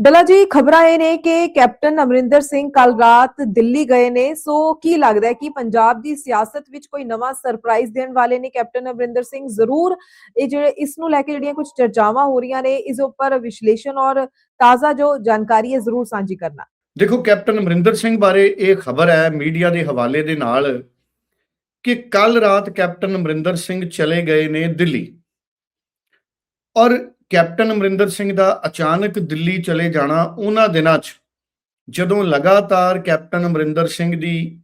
ਡਲਾ ਜੀ, ਖਬਰਾਂ ਇਹ ਨੇ ਕਿ ਕੈਪਟਨ ਅਮਰਿੰਦਰ ਸਿੰਘ ਕੱਲ ਰਾਤ ਦਿੱਲੀ ਗਏ ਨੇ। ਸੋ ਕੀ ਲੱਗਦਾ ਹੈ ਕਿ ਪੰਜਾਬ ਦੀ ਸਿਆਸਤ ਵਿੱਚ ਕੋਈ ਨਵਾਂ ਸਰਪ੍ਰਾਈਜ਼ ਦੇਣ ਵਾਲੇ ਨੇ ਕੈਪਟਨ ਅਮਰਿੰਦਰ ਸਿੰਘ? ਜ਼ਰੂਰ ਇਹ ਜਿਹੜੇ ਇਸ ਨੂੰ ਲੈ ਕੇ ਜਿਹੜੀਆਂ ਕੁਝ ਚਰਚਾਵਾਂ ਹੋ ਰਹੀਆਂ ਨੇ, ਇਸ ਉੱਪਰ ਵਿਸ਼ਲੇਸ਼ਣ ਔਰ ਤਾਜ਼ਾ ਜੋ ਜਾਣਕਾਰੀ ਹੈ, ਜ਼ਰੂਰ ਸਾਂਝੀ ਕਰਨਾ। ਦੇਖੋ, ਕੈਪਟਨ ਅਮਰਿੰਦਰ ਸਿੰਘ ਬਾਰੇ ਇਹ ਖਬਰ ਹੈ ਮੀਡੀਆ ਦੇ ਹਵਾਲੇ ਦੇ ਨਾਲ ਕਿ ਕੱਲ ਰਾਤ ਕੈਪਟਨ ਅਮਰਿੰਦਰ ਸਿੰਘ ਚਲੇ ਗਏ ਨੇ ਦਿੱਲੀ। ਔਰ ਕੈਪਟਨ ਅਮਰਿੰਦਰ ਸਿੰਘ ਦਾ ਅਚਾਨਕ ਦਿੱਲੀ ਚਲੇ ਜਾਣਾ ਉਹਨਾਂ ਦਿਨਾਂ 'ਚ, ਜਦੋਂ ਲਗਾਤਾਰ ਕੈਪਟਨ ਅਮਰਿੰਦਰ ਸਿੰਘ ਦੀ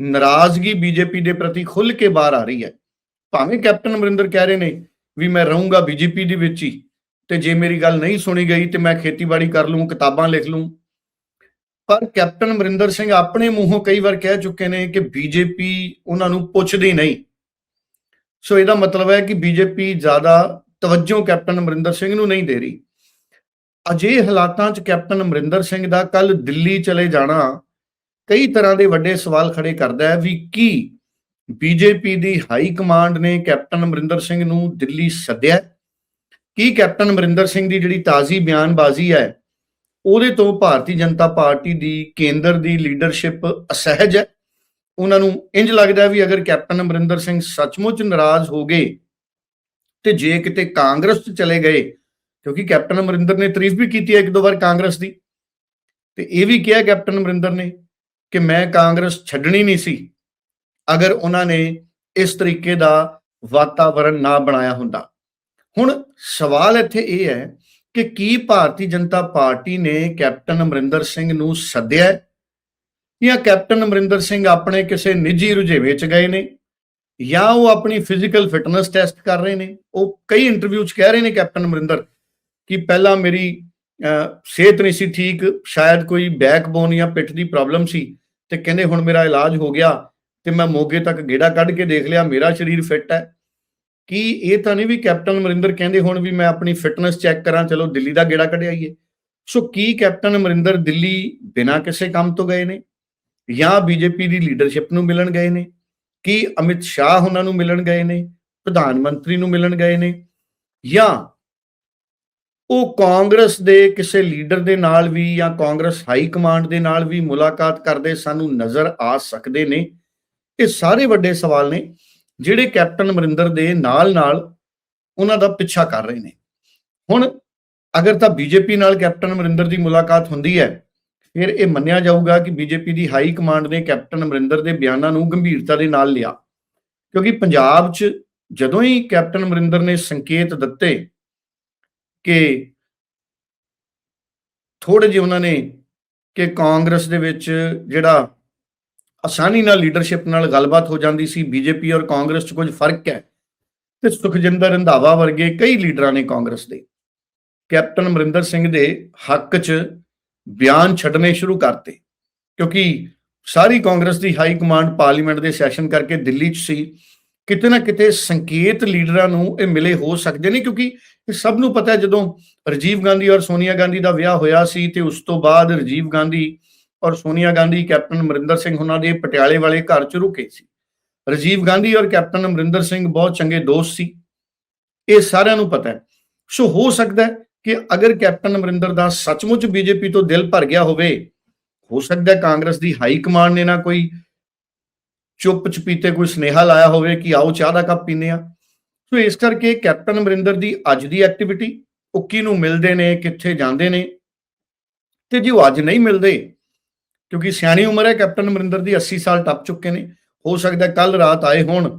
ਨਾਰਾਜ਼ਗੀ ਬੀਜੇਪੀ ਦੇ ਪ੍ਰਤੀ ਖੁੱਲ ਕੇ ਬਾਹਰ ਆ ਰਹੀ ਹੈ। ਭਾਵੇਂ ਕੈਪਟਨ ਅਮਰਿੰਦਰ ਕਹਿ ਰਹੇ ਨੇ ਵੀ ਮੈਂ ਰਹੂੰਗਾ ਬੀਜੇਪੀ ਦੇ ਵਿੱਚ ਹੀ, ਤੇ ਜੇ ਮੇਰੀ ਗੱਲ ਨਹੀਂ ਸੁਣੀ ਗਈ ਤੇ ਮੈਂ ਖੇਤੀਬਾੜੀ ਕਰ ਲੂੰ, ਕਿਤਾਬਾਂ ਲਿਖ ਲੂੰ। ਪਰ ਕੈਪਟਨ ਅਮਰਿੰਦਰ ਸਿੰਘ ਆਪਣੇ ਮੂੰਹੋਂ ਕਈ ਵਾਰ ਕਹਿ ਚੁੱਕੇ ਨੇ ਕਿ ਬੀਜੇਪੀ ਉਹਨਾਂ ਨੂੰ ਪੁੱਛਦੀ ਨਹੀਂ। ਸੋ ਇਹਦਾ ਮਤਲਬ ਹੈ ਕਿ ਬੀਜੇਪੀ ਜ਼ਿਆਦਾ ਤਵੱਜੋ ਕੈਪਟਨ ਅਮਰਿੰਦਰ ਸਿੰਘ ਨੂੰ ਨਹੀਂ ਦੇ ਰਹੀ। ਅਜੇ ਹਾਲਾਤਾਂ 'ਚ ਕੈਪਟਨ ਅਮਰਿੰਦਰ ਸਿੰਘ ਦਾ ਕੱਲ ਦਿੱਲੀ ਚਲੇ ਜਾਣਾ ਕਈ ਤਰ੍ਹਾਂ ਦੇ ਵੱਡੇ ਸਵਾਲ ਖੜੇ ਕਰਦਾ ਹੈ ਵੀ ਕੀ ਬੀਜੇਪੀ ਦੀ ਹਾਈ ਕਮਾਂਡ ਨੇ ਕੈਪਟਨ ਅਮਰਿੰਦਰ ਸਿੰਘ ਨੂੰ ਦਿੱਲੀ ਸੱਦਿਆ ਕੀ ਕੈਪਟਨ ਅਮਰਿੰਦਰ ਸਿੰਘ ਦੀ ਜਿਹੜੀ ਤਾਜ਼ੀ ਬਿਆਨਬਾਜ਼ੀ ਹੈ, ਉਹਦੇ ਤੋਂ ਭਾਰਤੀ ਜਨਤਾ ਪਾਰਟੀ ਦੀ ਕੇਂਦਰ ਦੀ ਲੀਡਰਸ਼ਿਪ ਅਸਹਿਜ ਹੈ? ਉਹਨਾਂ ਨੂੰ ਇੰਜ ਲੱਗਦਾ ਵੀ ਅਗਰ ਕੈਪਟਨ ਅਮਰਿੰਦਰ ਸਿੰਘ ਸੱਚਮੁੱਚ ਨਾਰਾਜ਼ ਹੋ ਗਏ ਤੇ ਜੇ ਕਿਤੇ ਕਾਂਗਰਸ 'ਚ ਚਲੇ ਗਏ, ਕਿਉਂਕਿ ਕੈਪਟਨ ਅਮਰਿੰਦਰ ਨੇ ਤਾਰੀਫ ਵੀ ਕੀਤੀ ਹੈ ਇੱਕ ਦੋ ਵਾਰ ਕਾਂਗਰਸ ਦੀ, ਤੇ ਇਹ ਵੀ ਕਿਹਾ ਕੈਪਟਨ ਅਮਰਿੰਦਰ ਨੇ ਕਿ ਮੈਂ ਕਾਂਗਰਸ ਛੱਡਣੀ ਨਹੀਂ ਸੀ, ਅਗਰ ਉਹਨਾਂ ਨੇ ਇਸ ਤਰੀਕੇ ਦਾ ਵਾਤਾਵਰਣ ਨਾ ਬਣਾਇਆ ਹੁੰਦਾ। ਹੁਣ ਸਵਾਲ ਇੱਥੇ ਇਹ ਹੈ ਕਿ ਕੀ ਭਾਰਤੀ ਜਨਤਾ ਪਾਰਟੀ ਨੇ ਕੈਪਟਨ ਅਮਰਿੰਦਰ ਸਿੰਘ ਨੂੰ ਸੱਦਿਆ ਜਾਂ ਕੈਪਟਨ ਅਮਰਿੰਦਰ ਸਿੰਘ ਆਪਣੇ ਕਿਸੇ ਨਿੱਜੀ ਰੁਝੇਵੇਂ 'ਚ ਗਏ ਨੇ? ਜਾਂ ਉਹ ਆਪਣੀ ਫਿਜ਼ੀਕਲ ਫਿਟਨੈਸ ਟੈਸਟ ਕਰ ਰਹੇ ਨੇ, ਉਹ ਕਈ ਇੰਟਰਵਿਊ 'ਚ ਕਹਿ ਰਹੇ ਨੇ ਕੈਪਟਨ ਅਮਰਿੰਦਰ ਕਿ ਪਹਿਲਾਂ ਮੇਰੀ ਸਿਹਤ ਨਹੀਂ ਸੀ ਠੀਕ, ਸ਼ਾਇਦ ਕੋਈ ਬੈਕਬੋਨ ਜਾਂ ਪਿੱਠ ਦੀ ਪ੍ਰੋਬਲਮ ਸੀ ਤੇ ਕਹਿੰਦੇ ਹੁਣ ਮੇਰਾ ਇਲਾਜ ਹੋ ਗਿਆ ਤੇ ਮੈਂ ਮੋਗੇ ਤੱਕ ਗੇੜਾ ਕੱਢ ਕੇ ਦੇਖ ਲਿਆ, ਮੇਰਾ ਸਰੀਰ ਫਿੱਟ ਹੈ। ਕੀ ਇਹ ਤਾਂ ਨਹੀਂ ਵੀ ਕੈਪਟਨ ਅਮਰਿੰਦਰ ਕਹਿੰਦੇ ਹੁਣ ਵੀ ਮੈਂ ਆਪਣੀ ਫਿਟਨੈਸ ਚੈੱਕ ਕਰਾਂ, ਚਲੋ ਦਿੱਲੀ ਦਾ ਗੇੜਾ ਕੱਢ ਆਈਏ ਸੋ ਕੀ ਕੈਪਟਨ ਅਮਰਿੰਦਰ ਦਿੱਲੀ ਬਿਨਾਂ ਕਿਸੇ ਕੰਮ ਤੋਂ ਗਏ ਨੇ ਜਾਂ ਬੀਜੇਪੀ ਦੀ ਲੀਡਰਸ਼ਿਪ ਨੂੰ ਮਿਲਣ ਗਏ ਨੇ? ਕੀ ਅਮਿਤ ਸ਼ਾਹ ਉਹਨਾਂ ਨੂੰ ਮਿਲਣ ਗਏ ਨੇ, ਪ੍ਰਧਾਨ ਮੰਤਰੀ ਨੂੰ ਮਿਲਣ ਗਏ ਨੇ, ਜਾਂ ਉਹ ਕਾਂਗਰਸ ਦੇ ਕਿਸੇ ਲੀਡਰ ਦੇ ਨਾਲ ਵੀ ਜਾਂ ਕਾਂਗਰਸ ਹਾਈ ਕਮਾਂਡ ਦੇ ਨਾਲ ਵੀ ਮੁਲਾਕਾਤ ਕਰਦੇ ਸਾਨੂੰ ਨਜ਼ਰ ਆ ਸਕਦੇ ਨੇ? ਇਹ ਸਾਰੇ ਵੱਡੇ ਸਵਾਲ ਨੇ, ਜਿਹੜੇ ਕੈਪਟਨ ਅਮਰਿੰਦਰ ਦੇ ਨਾਲ-ਨਾਲ ਉਹਨਾਂ ਦਾ ਪਿੱਛਾ ਕਰ ਰਹੇ ਨੇ। ਹੁਣ ਅਗਰ ਤਾਂ ਬੀਜੇਪੀ ਨਾਲ ਕੈਪਟਨ ਅਮਰਿੰਦਰ ਦੀ ਮੁਲਾਕਾਤ ਹੁੰਦੀ ਹੈ ਫਿਰ ਇਹ ਮੰਨਿਆ ਜਾਊਗਾ ਕਿ ਬੀਜੇਪੀ ਦੀ ਹਾਈ ਕਮਾਂਡ ਨੇ ਕੈਪਟਨ ਅਮਰਿੰਦਰ ਦੇ ਬਿਆਨਾਂ ਨੂੰ ਗੰਭੀਰਤਾ ਦੇ ਨਾਲ ਲਿਆ। ਕਿਉਂਕਿ ਪੰਜਾਬ 'ਚ ਜਦੋਂ ਹੀ ਕੈਪਟਨ ਅਮਰਿੰਦਰ ਨੇ ਸੰਕੇਤ ਦਿੱਤੇ ਕਿ ਥੋੜੇ ਜਿਹੇ ਉਹਨਾਂ ਨੇ ਕਿ ਕਾਂਗਰਸ ਦੇ ਵਿੱਚ ਜਿਹੜਾ ਆਸਾਨੀ ਨਾਲ ਲੀਡਰਸ਼ਿਪ ਨਾਲ ਗੱਲਬਾਤ ਹੋ ਜਾਂਦੀ ਸੀ, ਬੀਜੇਪੀ ਔਰ ਕਾਂਗਰਸ 'ਚ ਕੁਝ ਫ਼ਰਕ ਹੈ ਤੇ ਸੁਖਜਿੰਦਰ ਰੰਧਾਵਾ ਵਰਗੇ ਕਈ ਲੀਡਰਾਂ ਨੇ ਕਾਂਗਰਸ ਦੇ। ਕੈਪਟਨ ਅਮਰਿੰਦਰ ਸਿੰਘ ਦੇ ਹੱਕ 'ਚ ਬਿਆਨ ਛੱਡਣੇ ਸ਼ੁਰੂ ਕਰਤੇ। ਕਿਉਂਕਿ ਸਾਰੀ ਕਾਂਗਰਸ ਦੀ ਹਾਈ ਕਮਾਂਡ ਪਾਰਲੀਮੈਂਟ ਦੇ ਸੈਸ਼ਨ ਕਰਕੇ ਦਿੱਲੀ 'ਚ ਸੀ। ਕਿਤੇ ਨਾ ਕਿਤੇ ਸੰਕੇਤ ਲੀਡਰਾਂ ਨੂੰ ਇਹ ਮਿਲੇ ਹੋ ਸਕਦੇ ਨੇ, ਕਿਉਂਕਿ ਇਹ ਸਭ ਨੂੰ ਪਤਾ ਹੈ, ਜਦੋਂ ਰਾਜੀਵ ਗਾਂਧੀ ਔਰ ਸੋਨੀਆ ਗਾਂਧੀ ਦਾ ਵਿਆਹ ਹੋਇਆ ਸੀ ਤੇ ਉਸ ਤੋਂ ਬਾਅਦ ਰਾਜੀਵ ਗਾਂਧੀ ਔਰ ਸੋਨੀਆ ਗਾਂਧੀ, ਕੈਪਟਨ ਅਮਰਿੰਦਰ ਸਿੰਘ ਉਹਨਾਂ ਦੇ ਪਟਿਆਲੇ ਵਾਲੇ ਘਰ 'ਚ ਰੁਕੇ ਸੀ। ਰਾਜੀਵ ਗਾਂਧੀ ਔਰ ਕੈਪਟਨ ਅਮਰਿੰਦਰ ਸਿੰਘ ਬਹੁਤ ਚੰਗੇ ਦੋਸਤ ਸੀ। ਇਹ ਸਾਰਿਆਂ ਨੂੰ ਪਤਾ ਹੈ। ਸੋ ਹੋ ਸਕਦਾ ਹੈ ਕਿ ਅਗਰ ਕੈਪਟਨ ਅਮਰਿੰਦਰ ਦਾ ਸੱਚਮੁੱਚ ਬੀਜੇਪੀ ਤੋਂ ਦਿਲ ਭਰ ਗਿਆ ਹੋਵੇ, ਹੋ ਸਕਦਾ ਹੈ ਕਾਂਗਰਸ ਦੀ ਹਾਈ ਕਮਾਂਡ ਨੇ ਨਾ ਕੋਈ ਚੁੱਪ ਚਪੀਤੇ ਕੋਈ ਸਨੇਹਾ ਲਾਇਆ ਹੋਵੇ ਕਿ ਆਓ ਚਾਹ ਦਾ ਕੱਪ ਪੀਨੇ ਆ ਸੋ ਇਸ ਕਰਕੇ ਕੈਪਟਨ ਅਮਰਿੰਦਰ ਦੀ ਅੱਜ ਦੀ ਐਕਟੀਵਿਟੀ ਉਹ ਕਿਹਨੂੰ ਮਿਲਦੇ ਨੇ, ਕਿੱਥੇ ਜਾਂਦੇ ਨੇ ਤੇ ਜੇ ਉਹ ਅੱਜ ਨਹੀਂ ਮਿਲਦੇ, ਕਿਉਂਕਿ ਸਿਆਣੀ ਉਮਰ ਹੈ, ਕੈਪਟਨ ਅਮਰਿੰਦਰ ਦੀ 80 ਸਾਲ ਟੱਪ ਚੁੱਕੇ ਨੇ, ਹੋ ਸਕਦਾ ਕੱਲ ਰਾਤ ਆਏ ਹੋਣ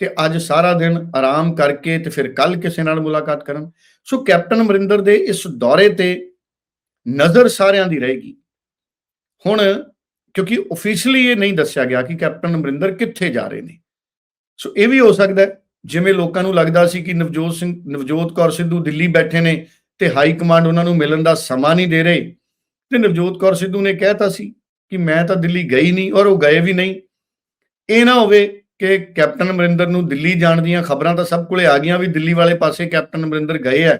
ਤੇ ਅੱਜ ਸਾਰਾ ਦਿਨ ਆਰਾਮ ਕਰਕੇ ਤੇ ਫਿਰ ਕੱਲ ਕਿਸੇ ਨਾਲ ਮੁਲਾਕਾਤ ਕਰਨ। ਸੋ ਕੈਪਟਨ ਅਮਰਿੰਦਰ ਦੇ ਇਸ ਦੌਰੇ ਤੇ ਨਜ਼ਰ ਸਾਰਿਆਂ ਦੀ ਰਹੇਗੀ। ਹੁਣ ਕਿਉਂਕਿ ਅਫੀਸ਼ੀਅਲੀ ਇਹ ਨਹੀਂ ਦੱਸਿਆ ਗਿਆ ਕਿ ਕੈਪਟਨ ਅਮਰਿੰਦਰ ਕਿੱਥੇ ਜਾ ਰਹੇ ਨੇ। ਸੋ ਇਹ ਵੀ ਹੋ ਸਕਦਾ ਹੈ, ਜਿਵੇਂ ਲੋਕਾਂ ਨੂੰ ਲੱਗਦਾ ਸੀ ਕਿ ਨਵਜੋਤ ਸਿੰਘ, ਨਵਜੋਤ ਕੌਰ ਸਿੱਧੂ ਦਿੱਲੀ ਬੈਠੇ ਨੇ ਤੇ ਹਾਈ ਕਮਾਂਡ ਉਹਨਾਂ ਨੂੰ ਮਿਲਣ ਦਾ ਸਮਾਂ ਨਹੀਂ ਦੇ ਰਹੇ। ਤੇ ਨਵਜੋਤ ਕੌਰ ਸਿੱਧੂ ਨੇ ਕਹਿਤਾ ਸੀ ਕਿ ਮੈਂ ਤਾਂ ਦਿੱਲੀ ਗਈ ਨਹੀਂ ਔਰ ਉਹ ਗਏ ਵੀ ਨਹੀਂ। ਇਹ ਨਾ ਹੋਵੇ ਕਿ ਕੈਪਟਨ ਅਮਰਿੰਦਰ ਨੂੰ ਦਿੱਲੀ ਜਾਣ ਦੀਆਂ ਖਬਰਾਂ ਤਾਂ ਸਭ ਕੋਲੇ ਆ ਗਈਆਂ ਵੀ ਦਿੱਲੀ ਵਾਲੇ ਪਾਸੇ ਕੈਪਟਨ ਅਮਰਿੰਦਰ ਗਏ ਆ।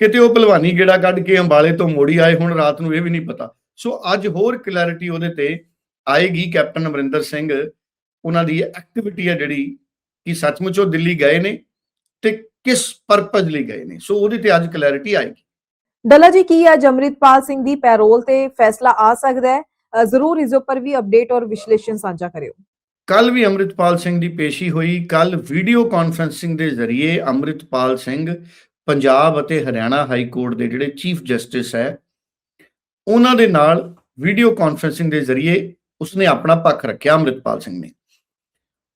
ਕਿਤੇ ਉਹ ਭਲਵਾਨੀ ਗੇੜਾ ਕੱਢ ਕੇ ਅੰਬਾਲੇ ਤੋਂ ਮੋੜੀ ਆਏ, ਹੁਣ ਰਾਤ ਨੂੰ ਇਹ ਵੀ ਨਹੀਂ ਪਤਾ। ਸੋ ਅੱਜ ਹੋਰ ਕਲੈਰਿਟੀ ਉਹਦੇ ਤੇ ਆਏਗੀ ਕੈਪਟਨ ਅਮਰਿੰਦਰ ਸਿੰਘ। ਉਹਨਾਂ ਦੀ ਐਕਟੀਵਿਟੀ ਹੈ ਜਿਹੜੀ ਕਿ ਸੱਚਮੁੱਚ ਉਹ ਦਿੱਲੀ ਗਏ ਨੇ ਤੇ ਕਿਸ ਪਰਪਸ ਲਈ ਗਏ ਨੇ। ਸੋ ਉਹਦੇ ਤੇ ਅੱਜ ਕਲੈਰਿਟੀ ਆਏਗੀ। ਡੱਲਾ ਜੀ, ਕੀ ਅੱਜ ਅੰਮ੍ਰਿਤਪਾਲ ਸਿੰਘ ਦੀ ਪੈਰੋਲ ਤੇ ਫੈਸਲਾ ਆ ਸਕਦਾ ਹੈ? ਜ਼ਰੂਰ ਇਸ ਉੱਪਰ ਵੀ ਅਪਡੇਟ ਔਰ ਵਿਸ਼ਲੇਸ਼ਣ ਸਾਂਝਾ ਕਰਿਓ। ਕੱਲ ਵੀ ਅੰਮ੍ਰਿਤਪਾਲ ਸਿੰਘ ਦੀ ਪੇਸ਼ੀ ਹੋਈ। ਕੱਲ ਵੀਡੀਓ ਕਾਨਫਰੈਂਸਿੰਗ ਦੇ ਜ਼ਰੀਏ ਅੰਮ੍ਰਿਤਪਾਲ ਸਿੰਘ ਪੰਜਾਬ ਅਤੇ ਹਰਿਆਣਾ ਹਾਈ ਕੋਰਟ ਦੇ ਜਿਹੜੇ ਚੀਫ ਜਸਟਿਸ ਹੈ, ਉਹਨਾਂ ਦੇ ਨਾਲ ਵੀਡੀਓ ਕਾਨਫਰੈਂਸਿੰਗ ਦੇ ਜ਼ਰੀਏ ਉਸਨੇ ਆਪਣਾ ਪੱਖ ਰੱਖਿਆ ਅੰਮ੍ਰਿਤਪਾਲ ਸਿੰਘ ਨੇ।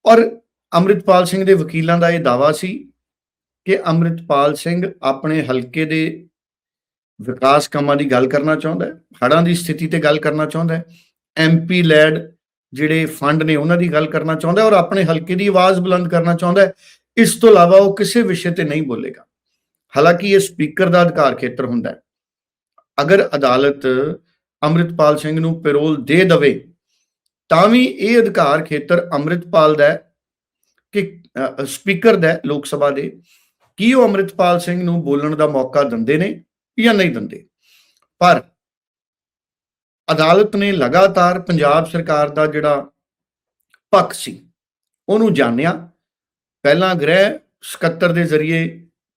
ਔਰ ਅੰਮ੍ਰਿਤਪਾਲ ਸਿੰਘ ਦੇ ਵਕੀਲਾਂ ਦਾ ਇਹ ਦਾਵਾ ਸੀ ਕਿ ਅੰਮ੍ਰਿਤਪਾਲ ਸਿੰਘ ਆਪਣੇ ਹਲਕੇ ਦੇ ਵਿਕਾਸ ਕੰਮਾਂ ਦੀ ਗੱਲ ਕਰਨਾ ਚਾਹੁੰਦਾ ਹੈ, ਹੜ੍ਹਾਂ ਦੀ ਸਥਿਤੀ ਤੇ ਗੱਲ ਕਰਨਾ ਚਾਹੁੰਦਾ ਹੈ। ਐਮਪੀ ਲੈਡ ਜਿਹੜੇ ਫੰਡ ਨੇ ਉਹਨਾਂ ਦੀ ਗੱਲ ਕਰਨਾ ਚਾਹੁੰਦਾ ਔਰ ਆਪਣੇ ਹਲਕੇ ਦੀ ਆਵਾਜ਼ ਬੁਲੰਦ ਕਰਨਾ ਚਾਹੁੰਦਾ ਇਸ ਤੋਂ ਇਲਾਵਾ ਉਹ ਕਿਸੇ ਵਿਸ਼ੇ ਤੇ ਨਹੀਂ ਬੋਲੇਗਾ। ਹਾਲਾਂਕਿ ਇਹ ਸਪੀਕਰ ਦਾ ਅਧਿਕਾਰ ਖੇਤਰ ਹੁੰਦਾ ਹੈ। ਅਗਰ ਅਦਾਲਤ ਅੰਮ੍ਰਿਤਪਾਲ ਸਿੰਘ ਨੂੰ ਪੈਰੋਲ ਦੇ ਦਵੇ, ਤਾਂ ਵੀ ਇਹ ਅਧਿਕਾਰ ਖੇਤਰ ਅੰਮ੍ਰਿਤਪਾਲ ਦਾ ਹੈ ਕਿ ਸਪੀਕਰ ਦਾ ਲੋਕ ਸਭਾ ਦੇ, ਕੀ ਉਹ ਅੰਮ੍ਰਿਤਪਾਲ ਸਿੰਘ ਨੂੰ ਬੋਲਣ ਦਾ ਮੌਕਾ ਦਿੰਦੇ ਨੇ ਜਾਂ ਨਹੀਂ ਦਿੰਦੇ। ਪਰ ਅਦਾਲਤ ਨੇ ਲਗਾਤਾਰ ਪੰਜਾਬ ਸਰਕਾਰ ਦਾ ਜਿਹੜਾ ਪੱਖ ਸੀ, ਉਹਨੂੰ ਜਾਣਿਆ। ਪਹਿਲਾਂ ਗ੍ਰਹਿ ਸਕੱਤਰ ਦੇ ਜ਼ਰੀਏ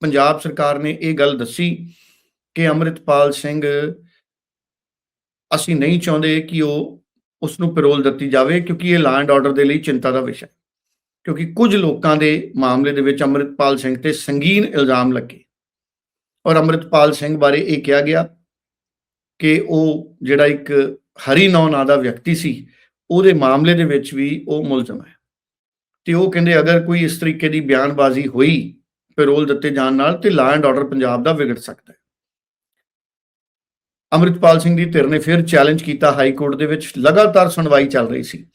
ਪੰਜਾਬ ਸਰਕਾਰ ਨੇ ਇਹ ਗੱਲ ਦੱਸੀ ਕਿ ਅੰਮ੍ਰਿਤਪਾਲ ਸਿੰਘ ਅਸੀਂ ਨਹੀਂ ਚਾਹੁੰਦੇ ਕਿ ਉਹ ਉਸ ਨੂੰ ਪੈਰੋਲ ਦਿੱਤੀ ਜਾਵੇ ਕਿਉਂਕਿ ਇਹ ਲੈਂਡ ਐਂਡ ਆਰਡਰ ਦੇ ਲਈ ਚਿੰਤਾ ਦਾ ਵਿਸ਼ਾ ਹੈ। ਕਿਉਂਕਿ ਕੁਝ ਲੋਕਾਂ ਦੇ ਮਾਮਲੇ ਦੇ ਵਿੱਚ ਅੰਮ੍ਰਿਤਪਾਲ ਸਿੰਘ ਤੇ ਸੰਗੀਨ ਇਲਜ਼ਾਮ ਲੱਗੇ। ਔਰ ਅੰਮ੍ਰਿਤਪਾਲ ਸਿੰਘ ਬਾਰੇ ਇਹ ਕਿਹਾ ਗਿਆ ਕਿ ਉਹ ਜਿਹੜਾ ਇੱਕ ਹਰੀ ਨੌ ਨਾਂ ਦਾ ਵਿਅਕਤੀ ਸੀ, ਉਹਦੇ ਮਾਮਲੇ ਦੇ ਵਿੱਚ ਵੀ ਉਹ ਮੁਲਜ਼ਮ ਹੈ। ਤੇ ਉਹ ਕਹਿੰਦੇ, ਅਗਰ ਕੋਈ ਇਸ ਤਰੀਕੇ ਦੀ ਬਿਆਨਬਾਜ਼ੀ ਹੋਈ, ਪੈਰੋਲ ਦਿੱਤੇ ਜਾਣ ਨਾਲ, ਤੇ ਲਾ ਐਂਡ ਆਰਡਰ ਪੰਜਾਬ ਦਾ ਵਿਗੜ ਸਕਦਾ ਹੈ। ਅੰਮ੍ਰਿਤਪਾਲ ਸਿੰਘ ਦੀ ਧਿਰ ਨੇ ਫਿਰ ਚੈਲੰਜ ਕੀਤਾ ਹਾਈ ਕੋਰਟ ਦੇ ਵਿੱਚ, ਲਗਾਤਾਰ ਸੁਣਵਾਈ ਚੱਲ ਰਹੀ ਸੀ।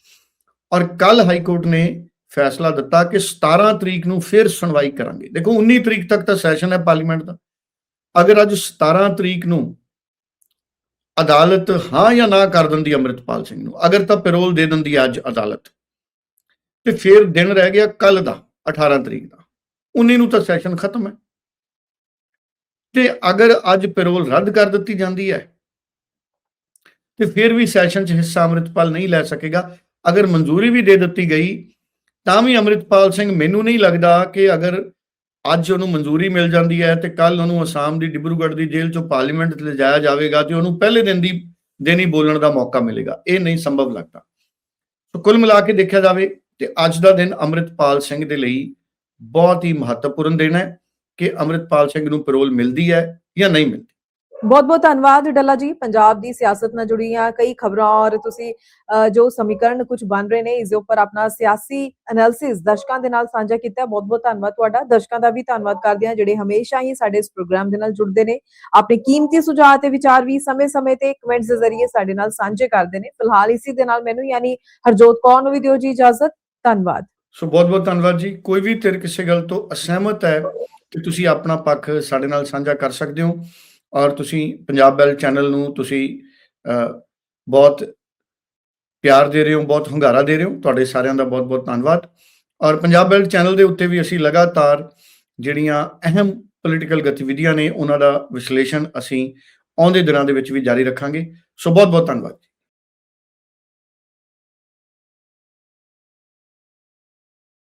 ਔਰ ਕੱਲ ਹਾਈ ਕੋਰਟ ਨੇ ਫੈਸਲਾ ਦਿੱਤਾ ਕਿ 17 ਤਰੀਕ ਨੂੰ ਫਿਰ ਸੁਣਵਾਈ ਕਰਾਂਗੇ। ਦੇਖੋ 19 ਤਰੀਕ ਤੱਕ ਤਾਂ ਸੈਸ਼ਨ ਹੈ ਪਾਰਲੀਮੈਂਟ ਦਾ। ਅਗਰ ਅੱਜ 17 ਤਰੀਕ ਨੂੰ ਅਦਾਲਤ ਹਾਂ ਜਾਂ ਨਾ ਕਰ ਦਿੰਦੀ ਅੰਮ੍ਰਿਤਪਾਲ ਸਿੰਘ ਨੂੰ, ਅਗਰ ਤਾਂ ਪੈਰੋਲ ਦੇ ਦਿੰਦੀ ਅੱਜ ਅਦਾਲਤ। ਤੇ ਫਿਰ ਦਿਨ ਰਹਿ ਗਿਆ ਕੱਲ ਦਾ 18 ਤਰੀਕ ਦਾ। 19 ਨੂੰ ਤਾਂ ਸੈਸ਼ਨ ਖਤਮ ਹੈ। ਤੇ ਅਗਰ ਅੱਜ ਪੈਰੋਲ ਰੱਦ ਕਰ ਦਿੱਤੀ ਜਾਂਦੀ ਹੈ, ਤੇ ਫਿਰ ਵੀ ਸੈਸ਼ਨ 'ਚ ਹਿੱਸਾ ਅੰਮ੍ਰਿਤਪਾਲ ਨਹੀਂ ਲੈ ਸਕੇਗਾ। ਅਗਰ ਮਨਜ਼ੂਰੀ ਵੀ ਦੇ ਦਿੱਤੀ ਗਈ, ਤਾਂ ਵੀ ਅੰਮ੍ਰਿਤਪਾਲ ਸਿੰਘ ਮੈਨੂੰ ਨਹੀਂ ਲੱਗਦਾ ਕਿ ਅਗਰ ਅੱਜ ਉਹਨੂੰ ਮਨਜ਼ੂਰੀ ਮਿਲ ਜਾਂਦੀ ਹੈ ਤੇ ਕੱਲ ਉਹਨੂੰ ਅਸਾਮ ਦੀ ਡਿਬਰੂਗੜ੍ਹ ਦੀ ਜੇਲ੍ਹ ਚੋਂ ਪਾਰਲੀਮੈਂਟ ਤੇ ਲਿਜਾਇਆ ਜਾਵੇਗਾ ਤੇ ਉਹਨੂੰ ਪਹਿਲੇ ਦਿਨ ਦੀ ਦਿਨ ਹੀ ਬੋਲਣ ਦਾ ਮੌਕਾ ਮਿਲੇਗਾ। ਇਹ ਨਹੀਂ ਸੰਭਵ ਲੱਗਦਾ। ਸੋ ਕੁੱਲ ਮਿਲਾ ਕੇ ਦੇਖਿਆ ਜਾਵੇ ਤੇ ਅੱਜ ਦਾ ਦਿਨ ਅੰਮ੍ਰਿਤਪਾਲ ਸਿੰਘ ਦੇ ਲਈ ਬਹੁਤ ਹੀ ਮਹੱਤਵਪੂਰਨ ਦਿਨ ਹੈ ਕਿ ਅੰਮ੍ਰਿਤਪਾਲ ਸਿੰਘ ਨੂੰ ਪੈਰੋਲ ਮਿਲਦੀ ਹੈ ਜਾਂ ਨਹੀਂ ਮਿਲਦੀ। ਬਹੁਤ ਬਹੁਤ ਧੰਨਵਾਦ ਡੱਲਾ ਜੀ, ਪੰਜਾਬ ਦੀ ਸਿਆਸਤ ਨਾਲ ਜੁੜੀਆਂ ਕਈ ਖਬਰਾਂ ਔਰ ਤੁਸੀਂ ਜੋ ਸਮੀਕਰਨ ਕੁਝ ਬਣ ਰਹੇ ਨੇ, ਇਸ ਦੇ ਉੱਪਰ ਆਪਣਾ ਸਿਆਸੀ ਐਨਾਲਿਸਿਸ ਦਰਸ਼ਕਾਂ ਦੇ ਨਾਲ ਸਾਂਝਾ ਕੀਤਾ। ਬਹੁਤ ਬਹੁਤ ਧੰਨਵਾਦ ਤੁਹਾਡਾ। ਦਰਸ਼ਕਾਂ ਦਾ ਵੀ ਧੰਨਵਾਦ ਕਰਦੇ ਹਾਂ, ਜਿਹੜੇ ਹਮੇਸ਼ਾ ਹੀ ਸਾਡੇ ਇਸ ਪ੍ਰੋਗਰਾਮ ਦੇ ਨਾਲ ਜੁੜਦੇ ਨੇ। ਆਪਣੇ ਕੀਮਤੀ ਸੁਝਾਅ ਤੇ ਵਿਚਾਰ ਵੀ ਸਮੇਂ-ਸਮੇਂ ਤੇ ਕਮੈਂਟਸ ਦੇ ਜ਼ਰੀਏ ਸਾਡੇ ਨਾਲ ਸਾਂਝੇ ਕਰਦੇ ਨੇ। ਫਿਲਹਾਲ ਇਸੇ ਦੇ ਨਾਲ ਮੈਨੂੰ ਯਾਨੀ ਹਰਜੋਤ ਕੌਰ ਨੂੰ ਵੀ ਦਿਓ ਜੀ ਇਜਾਜ਼ਤ। ਧੰਨਵਾਦ। ਸੋ ਬਹੁਤ ਬਹੁਤ ਧੰਨਵਾਦ ਜੀ। ਕੋਈ ਵੀ ਧਿਰ ਕਿਸੇ ਗੱਲ ਤੋਂ ਅਸਹਿਮਤ ਹੈ, ਤੇ ਤੁਸੀਂ ਆਪਣਾ ਪੱਖ ਸਾਡੇ ਨਾਲ ਸਾਂਝਾ ਕਰ ਸਕਦੇ ਹੋ। ਔਰ ਤੁਸੀਂ ਪੰਜਾਬ ਬੈਲ ਚੈਨਲ ਨੂੰ ਤੁਸੀਂ ਬਹੁਤ ਪਿਆਰ ਦੇ ਰਹੇ ਹੋ, ਬਹੁਤ ਹੁੰਗਾਰਾ ਦੇ ਰਹੇ ਹੋ। ਤੁਹਾਡੇ ਸਾਰਿਆਂ ਦਾ ਬਹੁਤ ਬਹੁਤ ਧੰਨਵਾਦ। ਔਰ ਪੰਜਾਬ ਬੈਲ ਚੈਨਲ ਦੇ ਉੱਤੇ ਵੀ ਅਸੀਂ ਲਗਾਤਾਰ ਜਿਹੜੀਆਂ ਅਹਿਮ ਪੋਲੀਟੀਕਲ ਗਤੀਵਿਧੀਆਂ ਨੇ, ਉਹਨਾਂ ਦਾ ਵਿਸ਼ਲੇਸ਼ਣ ਅਸੀਂ ਆਉਂਦੇ ਦਿਨਾਂ ਦੇ ਵਿੱਚ ਵੀ ਜਾਰੀ ਰੱਖਾਂਗੇ। ਸੋ ਬਹੁਤ ਬਹੁਤ ਧੰਨਵਾਦ